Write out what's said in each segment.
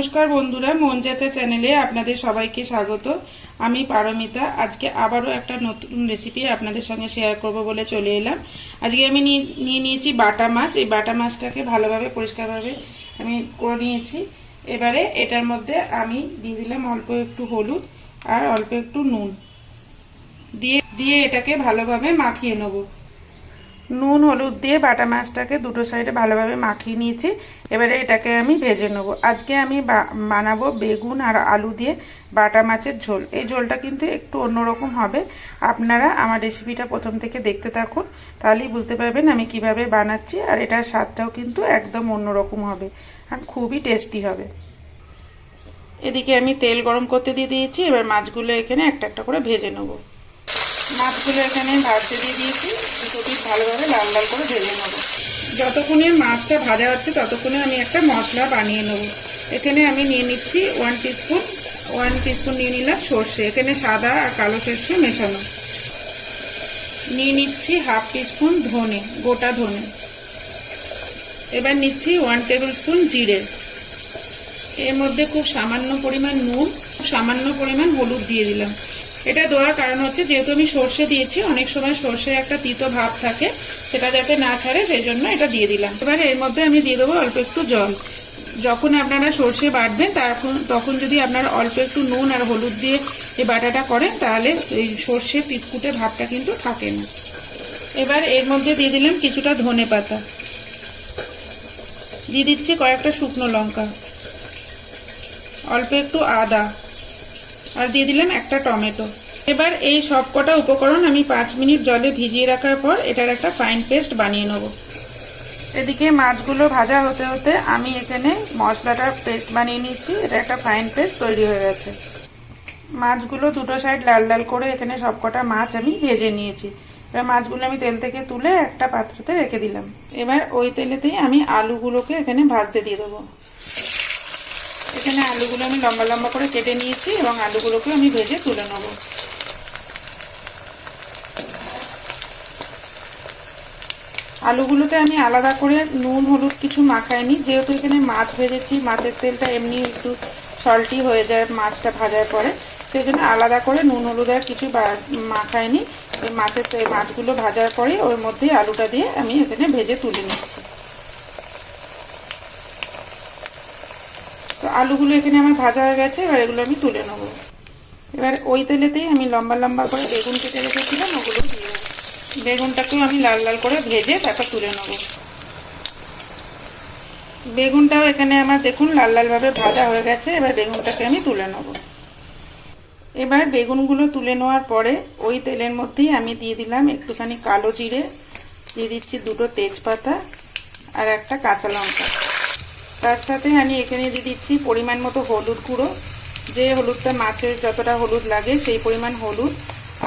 নমস্কার বন্ধুরা মনজাচা চ্যানেলে আপনাদের সবাইকে স্বাগত। আমি পারমিতা, আজকে আবারও একটা নতুন রেসিপি আপনাদের সঙ্গে শেয়ার করব বলে চলে এলাম। আজকে আমি নিয়ে নিয়েছি বাটা মাছ। এই বাটা মাছটাকে ভালোভাবে, পরিষ্কারভাবে আমি করে নিয়েছি। এবারে এটার মধ্যে আমি দিয়ে দিলাম অল্প একটু হলুদ আর অল্প একটু নুন। দিয়ে দিয়ে এটাকে ভালোভাবে মাখিয়ে নেব। নুন, হলুদ দিয়ে বাটা মাছটাকে দুটো সাইডে ভালোভাবে মাখিয়ে নিয়েছি। এবারে এটাকে আমি ভেজে নেব। আজকে আমি বানাবো বেগুন আর আলু দিয়ে বাটা মাছের ঝোল। এই ঝোলটা কিন্তু একটু অন্যরকম হবে। আপনারা আমার রেসিপিটা প্রথম থেকে দেখতে থাকুন, তাহলেই বুঝতে পারবেন আমি কীভাবে বানাচ্ছি আর এটার স্বাদটাও কিন্তু একদম অন্যরকম হবে আর খুবই টেস্টি হবে। এদিকে আমি তেল গরম করতে দিয়ে দিয়েছি। এবার মাছগুলো এখানে একটা একটা করে ভেজে নেব। মাছগুলো এখানে ভাজতে দিয়ে দিয়েছি। দুটো পিস ভালোভাবে লাল লাল করে ভেজে নেব। যতক্ষণে মাছটা ভাজা হচ্ছে ততক্ষণে আমি একটা মশলা বানিয়ে নেব। এখানে আমি নিয়ে নিচ্ছি ওয়ান টিস্পুন ওয়ান টিস্পুন নিয়ে নিলাম সর্ষে। এখানে সাদা আর কালো সর্ষে মেশানো। নিয়ে নিচ্ছি হাফ টিস্পুন ধনে, গোটা ধনে। এবার নিচ্ছি ওয়ান টেবিল স্পুন জিরে। এর মধ্যে খুব সামান্য পরিমাণ নুন, সামান্য পরিমাণ হলুদ দিয়ে দিলাম। এটা দেওয়ার কারণ হচ্ছে, যেহেতু আমি সর্ষে দিয়েছি, অনেক সময় সর্ষে একটা তিতো ভাব থাকে, সেটা যাতে না ছাড়ে, সেই জন্য এটা দিয়ে দিলাম। এবারে এর মধ্যে আমি দিয়ে দেবো অল্প একটু জল। যখন আপনারা সর্ষে বাটবেন তখন তখন যদি আপনারা অল্প একটু নুন আর হলুদ দিয়ে এই বাটাটা করেন, তাহলে এই সর্ষে পিটকুটে ভাবটা কিন্তু থাকে না। এবার এর মধ্যে দিয়ে দিলাম কিছুটা ধনে পাতা। দিয়ে দিচ্ছি কয়েকটা শুকনো লঙ্কা। অল্প একটু আদা। আর দিয়ে দিলাম একটা টমেটো। এবার এই সব কটা উপকরণ আমি পাঁচ মিনিট জলে ভিজিয়ে রাখার পর এটার একটা ফাইন পেস্ট বানিয়ে নেব। এদিকে মাছগুলো ভাজা হতে হতে আমি এখানে মশলাটার পেস্ট বানিয়ে নিয়েছি এটা একটা ফাইন পেস্ট তৈরি হয়ে গেছে। মাছগুলো দুটো সাইড লাল লাল করে এখানে সব কটা মাছ আমি ভেজে নিয়েছি। এবার মাছগুলো আমি তেল থেকে তুলে একটা পাত্রতে রেখে দিলাম। এবার ওই তেলেতেই আমি আলুগুলোকে এখানে ভাজতে দিয়ে দেবো। এখানে আলুগুলো আমি লম্বা লম্বা করে কেটে নিয়েছি এবং আলুগুলোকে আমি ভেজে তুলে নেব। আলুগুলোতে আমি আলাদা করে নুন, হলুদ কিছু মাখাইনি। যেহেতু এখানে মাছ ভেজেছি, মাছের তেলটা এমনি একটু সল্টি হয়ে যায় মাছটা ভাজার পরে, সেই জন্য আলাদা করে নুন, হলুদ আর কিছু মাখাইনি। ওই মাছের মাছগুলো ভাজার পরে ওর মধ্যে আলুটা দিয়ে আমি এখানে ভেজে তুলে নিচ্ছি। আলুগুলো এখানে আমার ভাজা হয়ে গেছে, এবার এগুলো আমি তুলে নেব। এবার ওই তেলেতেই আমি লম্বা লম্বা করে বেগুন কেটে রেখেছিলাম ওগুলো দিয়ে বেগুনটাকেও আমি লাল লাল করে ভেজে তারপর তুলে নেব। বেগুনটাও এখানে আমার দেখুন লাল লালভাবে ভাজা হয়ে গেছে, এবার বেগুনটাকে আমি তুলে নেব। এবার বেগুনগুলো তুলে নেওয়ার পরে ওই তেলের মধ্যেই আমি দিয়ে দিলাম একটুখানি কালো জিরে, দিয়ে দিচ্ছি দুটো তেজপাতা আর একটা কাঁচা লঙ্কা। তার সাথে আমি এখানে দিয়ে দিচ্ছি পরিমাণ মতো হলুদ গুঁড়ো। যে হলুদটা মাছের যতটা হলুদ লাগে সেই পরিমাণ হলুদ।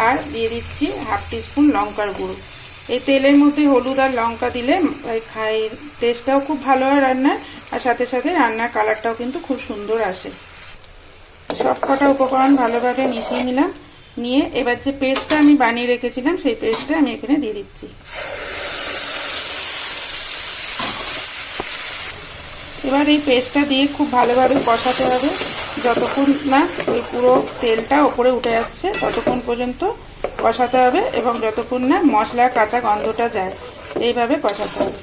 আর দিয়ে দিচ্ছি হাফ টিস্পুন লঙ্কার গুঁড়ো। এই তেলের মধ্যে হলুদ আর লঙ্কা দিলে খাই টেস্টটাও খুব ভালো হয় রান্নার। আর সাথে সাথে রান্নার কালারটাও কিন্তু খুব সুন্দর আসে। সব কটা উপকরণ ভালোভাবে মিশিয়ে নিলাম। নিয়ে এবার যে পেস্টটা আমি বানিয়ে রেখেছিলাম সেই পেস্টটা আমি এখানে দিয়ে দিচ্ছি। এবার এই পেস্টটা দিয়ে খুব ভালোভাবে কষাতে হবে। যতক্ষণ না ওই পুরো তেলটা ওপরে উঠে আসছে, ততক্ষণ পর্যন্ত কষাতে হবে এবং যতক্ষণ না মশলার কাঁচা গন্ধটা যায়, এইভাবে কষাতে হবে।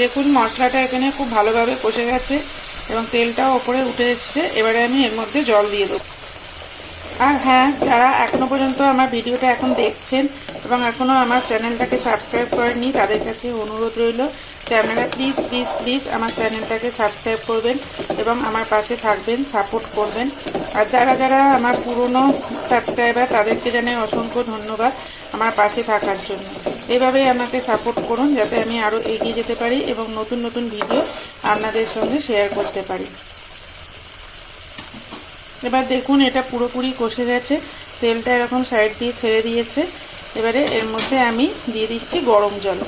দেখুন, মশলাটা এখানে খুব ভালোভাবে কষে গেছে এবং তেলটাও ওপরে উঠে এসছে। এবারে আমি এর মধ্যে জল দিয়ে দেবো। আর হ্যাঁ যারা এখনও পর্যন্ত আমার ভিডিওটা এখন দেখছেন এবং এখনও আমার চ্যানেলটাকে সাবস্ক্রাইব করেননি, তাদের কাছে অনুরোধ রইল আপনারা প্লিজ প্লিজ প্লিজ আমার চ্যানেলটাকে সাবস্ক্রাইব করবেন এবং আমার পাশে থাকবেন সাপোর্ট করবেন। আর যারা যারা আমার পুরনো সাবস্ক্রাইবার তাদেরকে জানাই অসংখ্য ধন্যবাদ আমার পাশে থাকার জন্য। এভাবেই আমাকে সাপোর্ট করুন যাতে আমি আরও এগিয়ে যেতে পারি এবং নতুন নতুন ভিডিও আপনাদের সঙ্গে শেয়ার করতে পারি। এবার দেখুন, এটা পুরোপুরি কষে গেছে। তেলটা এরকম সাইড দিয়ে ছেড়ে দিয়েছে। এবারে এর মধ্যে আমি দিয়ে দিচ্ছি গরম জল।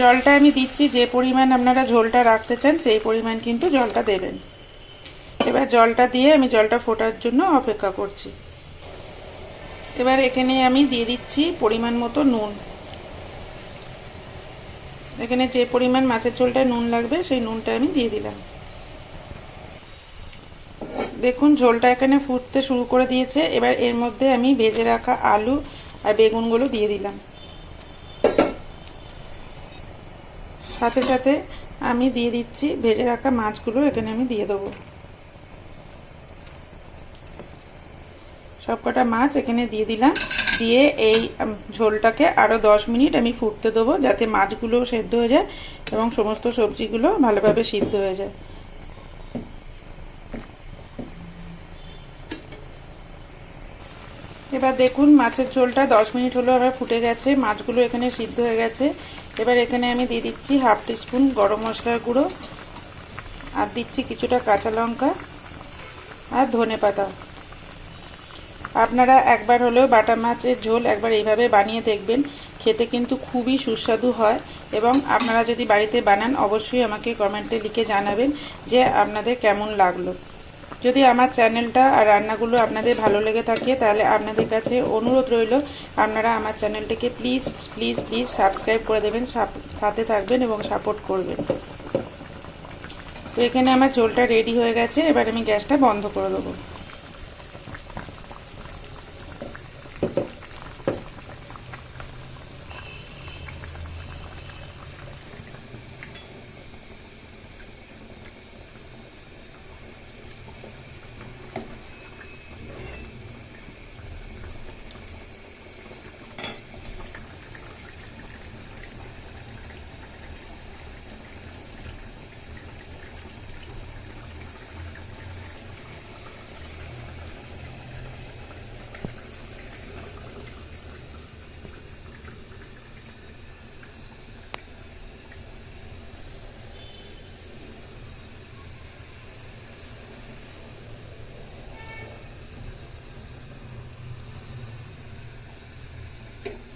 জলটা আমি দিচ্ছি, যে পরিমাণ আপনারা ঝোলটা রাখতে চান সেই পরিমাণ কিন্তু জলটা দেবেন। এবার জলটা দিয়ে আমি জলটা ফোটার জন্য অপেক্ষা করছি। এবার এখানে আমি দিয়ে দিচ্ছি পরিমাণ মতো নুন। এখানে যে পরিমাণ মাছের ঝোলটায় নুন লাগবে, সেই নুনটা আমি দিয়ে দিলাম। দেখুন, ঝোলটা এখানে ফুটতে শুরু করে দিয়েছে। এবার এর মধ্যে আমি ভেজে রাখা আলু আর বেগুনগুলো দিয়ে দিলাম। সাথে সাথে আমি দিয়ে দিচ্ছি, ভেজে রাখা মাছগুলো এখানে আমি দিয়ে দেবো। সবকটা মাছ এখানে দিয়ে দিলাম। দিয়ে এই ঝোলটাকে আরও দশ মিনিট আমি ফুটতে দেবো যাতে মাছগুলো সেদ্ধ হয়ে যায় এবং সমস্ত সবজিগুলো ভালোভাবে সিদ্ধ হয়ে যায়। এবার দেখুন, মাছের ঝোলটা দশ মিনিট হলো আবার ফুটে গেছে, মাছগুলো এখানে সিদ্ধ হয়ে গেছে। এবার এখানে আমি দিয়ে দিচ্ছি হাফ টিস্পুন গরম মশলার গুঁড়ো, আর দিচ্ছি কিছুটা কাঁচা লঙ্কা আর ধনে পাতা। আপনারা একবার হলেও বাটা মাছের ঝোল একবার এইভাবে বানিয়ে দেখবেন, খেতে কিন্তু খুবই সুস্বাদু হয়। এবং আপনারা যদি বাড়িতে বানান, অবশ্যই আমাকে কমেন্টে লিখে জানাবেন যে আপনাদের কেমন লাগল। যদি আমার চ্যানেলটা আর রান্নাগুলো আপনাদের ভালো লেগে থাকে, তাহলে আপনাদের কাছে অনুরোধ রইল, আপনারা আমার চ্যানেলটিকে প্লিজ প্লিজ প্লিজ সাবস্ক্রাইব করে দেবেন, সাথে থাকবেন এবং সাপোর্ট করবেন। তো এখানে আমার চোলটা রেডি হয়ে গেছে, এবার আমি গ্যাসটা বন্ধ করে দেবো।